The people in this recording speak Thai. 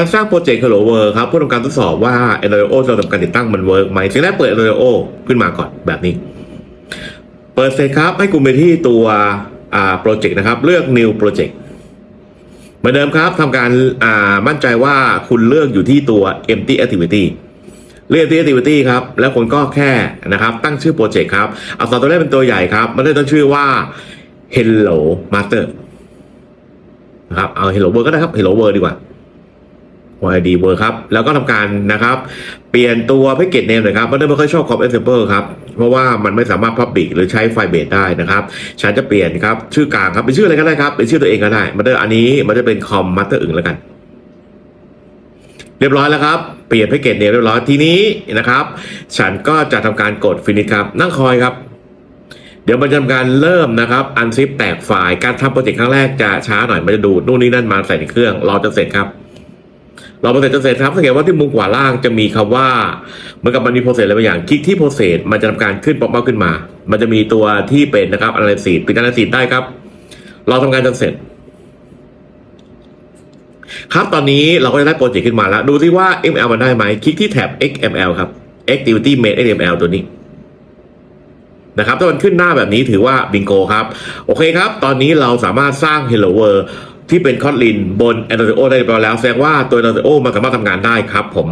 การสร้างโปรเจกต์ Hello World ครับเพื่อทำการทดสอบว่า Android จะทำการติดตั้งมันเวิร์กไหมสิ่งแรกเปิด Android ขึ้นมาก่อนแบบนี้ เปิดเสร็จครับ ให้คุณไปที่ตัวอ่าโปรเจกต์นะครับ เลือก New Project เหมือนเดิมครับทำการอ่ามั่นใจว่าคุณเลือกอยู่ที่ตัว Empty Activity เลือก Empty Activity ครับ แล้วคุณก็แค่นะครับ ตั้งชื่อโปรเจกต์ครับอักษรตัวแรกเป็นตัวใหญ่ครับ มันได้ตั้งชื่อว่า Hello Master นะครับเอา Hello World ก็ได้ครับ Hello World ดีกว่า YD World ครับ แล้วก็ทำการนะครับ เปลี่ยนตัวแพ็กเกจเนมหน่อยครับมันไม่ค่อยชอบ Cop Example ครับ เพราะว่ามันไม่สามารถ Public หรือใช้ไฟเบสได้นะครับ ฉันจะเปลี่ยนครับชื่อกลางครับ เป็นชื่ออะไรก็ได้ครับ เป็นชื่อตัวเองก็ได้มันเตอร์อันนี้มันจะเป็นคอมมาสเตอร์อึ่งแล้วกัน เรียบร้อยแล้วครับ เปลี่ยนแพ็กเกจเนมเรียบร้อยทีนี้นะครับ ฉันก็จะทำการกด Finish ครับนั่งคอยครับเดี๋ยวมันจะทำการเริ่มนะครับอันซิปแตกไฟล์การทำโปรเจกต์ครั้งแรกจะช้าหน่อยมันจะดูดนู่นนี่นั่นมาใส่ในเครื่องรอจนเสร็จครับ เรอโปรเซสจนเสร็จครับสังเกตว่าที่มุมขวาล่างจะมีคำว่าเหมือนกับมันมีโปรเซสอะไรบางอย่างคลิกที่โปรเซสมันจะทำการขึ้นป๊อปอัพขึ้นมา มันจะมีตัวที่เป็นนะครับอ n น l y ซิสปิดอ n น l y ซิสได้ครับ เราทำงานจนเสร็จ ครับตอนนี้เราก็จะได้โปรเจกต์ขึ้นมาแล้ว ดูซิว่า ML มันได้ไหมคลิกที่แท็บ XML ครับ Activity Made XML ตัวนี้นะครับถ้ามันขึ้นหน้าแบบนี้ถือว่าบิงโกครับ โอเคครับ ตอนนี้เราสามารถสร้าง Hello World ที่เป็นคอตลินบนแอนโดเรโอได้เรียบร้อยแล้วแสดงว่าตัวแอนโดเรโอมันสามารถทำงานได้ครับผม